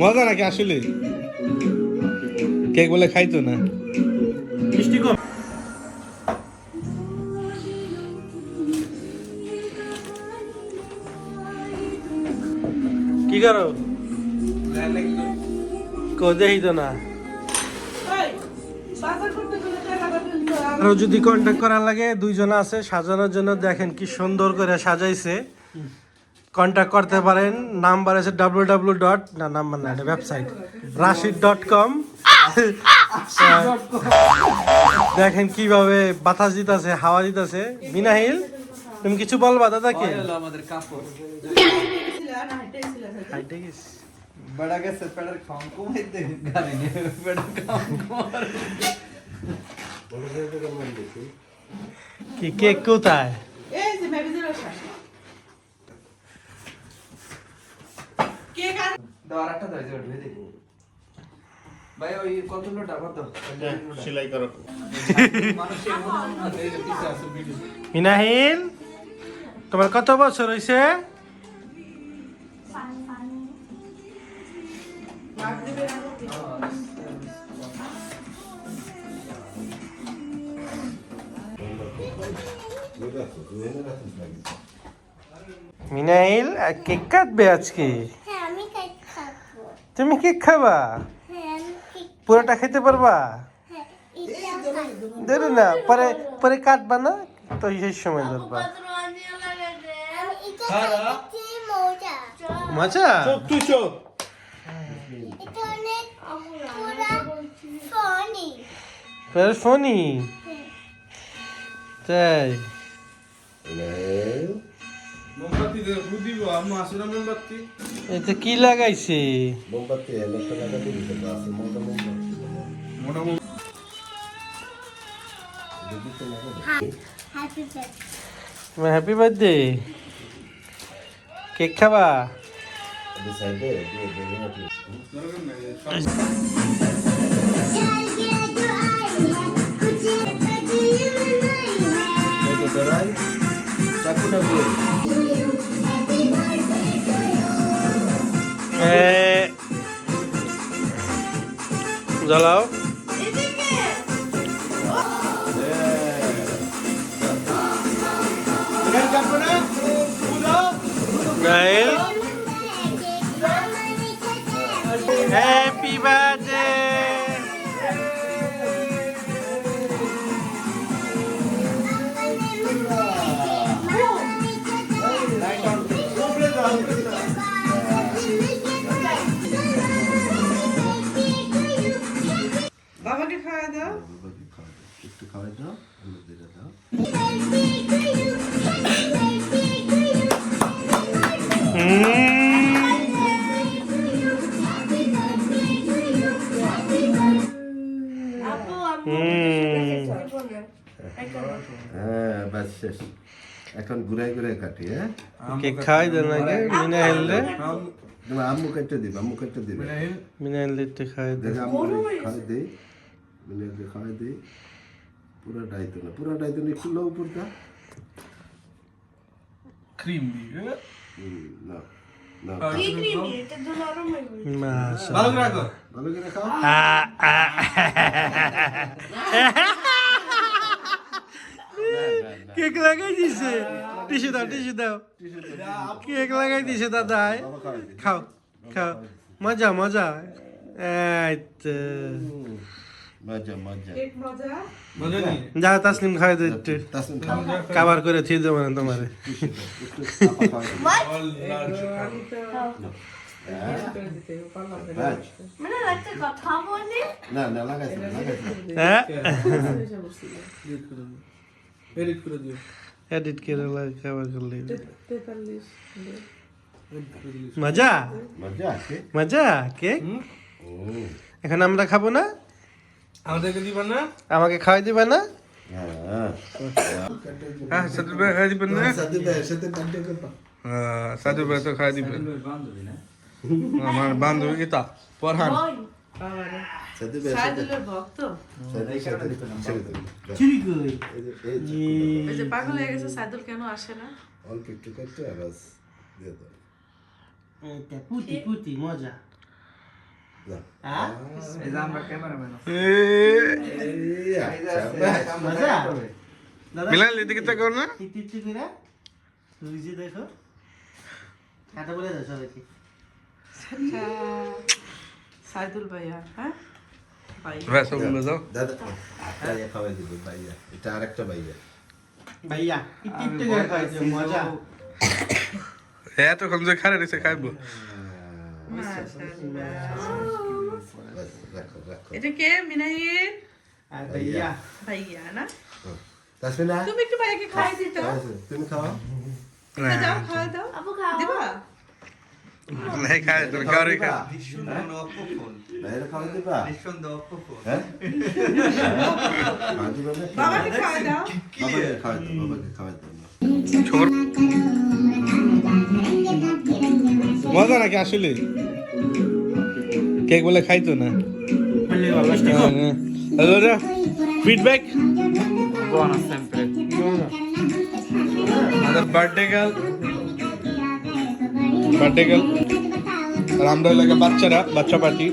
মজা নাকি আসলে? কেক বলে খাইতো না। মিষ্টি কম। কি করো? কো দেখি তো না। আরও যদি কন্ট্যাক্ট করার লাগে, দুইজন আছে, সাজানোর জন্য দেখেন কি সুন্দর করে সাজাইছে। কন্ট্যাক্ট করতে পারেন। নাম্বার আছে ডাব্লিউ ডাব্লিউ ডট না নাম্বার না ওয়েবসাইট রাশিদ ডট কম দেখেন কীভাবে বাতাস দিতেছে হাওয়া দিতেছে। মিনাহিল তুমি কিছু বলবা দাদাকে আমাদের কাপড়। হাইটে গেছি। বড়া গেছে পেড়ার খাম কমাই দে গাড়ি নিয়ে পেড়ার খাম কমার কি কেক কোথায় এই যে মেবিজের রসা আর দাও আরেকটা দাও যে ধুয়ে দেখি ভাই ওই কতগুলো ডাবা দাও সেলাই করো। মানুষের মনে না এই যে পিছে আছে ভিডিও মিনাহিল তোমার কত বছর হয়েছে মিনাইল কেক কাটবে আজকে? হ্যাঁ তুমি কি খাবা? হ্যাঁ পুরোটা খেতে পারবা? হ্যাঁ ধরো না পরে পরে কাটবা না তো সেই সময় ধরবা। খাইছি মজা। তুই চোখ। ফোনই তাই? এতে কি লাগাইছে? মোমবাতি লাগাতে দিতে আছে হ্যাপি বার্থডে তোমার হ্যাপি বার্থডে কেক খাবা। জ্বালাও নাইল খাওয়াই দাও। আমি দিয়ে দাও হ্যাঁ বাস শেষ। এখন ঘুরাই ঘুরাই কাটি হ্যাঁ? কেক খাওয়াই দেন আগে মিনা হেললে তুমি আম্মু কেটে দিবা আম্মু কেটে দিবে। মিনা হেললে দেন দেখে আম্মু খাওয়াই দিই মিলে খাওয়াই দিই পুরো ডাইতো না পুরো ডাইতো না একটু লো উপরটা। ক্রিম দিয়ে হুম, না না মাশা ভালো করে রাখো। ভালো করে খাও কেক লাগাই দিছে টিস্যু দাও টিস্যু দাও। কেক লাগাই দিছে দাদাই খাও খাও। মজা মজা। এই তো মজা মজা। কেক মজা? বুঝে নি যা তাসলিম খাই দে একটু। কাবার করে থিয়ে দেবো না তোমারে। এডিট করে দিও। এডিট করে দিও। এডিট করে লাগে কাবার করলে মজা? মজা কেক? এখন আমরা খাব না? আমাদেরকে দিবা না? আমাকে খাওয়াই দিবে না? হ্যাঁ। হ্যাঁ ভাই দিবেন না? ভাই সাথে হ্যাঁ সাদুর ভাই তো দিবেন। না? আমার বান্ধবী পরহান। ওই যে পাগল হয়ে গেছে সাইদুল কেন আসে না? অল্প একটু করতে বাস দিয়ে দাও। পুতি পুতি মজা। এদিকে করে দেখো বলে সাইদুল ভাইয়া হ্যাঁ এটা আরেকটা ভাইয়া ভাইয়া মজা এতক্ষণ যে খারে দিছে খাইবো ব্যাস, রাখো রাখো এটা কে মিনাইর ভাইয়া ভাইয়া না তাসমিনা তুমি একটু ভাইয়াকে খাই দিত তুমি খাও যাও খাওয়া দাও আবু খাও দিবা খাওয়া দাও মজা নাকি আসলে? কেক বলে খাইতো না? allora feedback buona sempre আমাদের বার্থডে গার্ল বার্থডে গার্ল আর আমরা এলাকা বাচ্চারা বাচ্চা পার্টি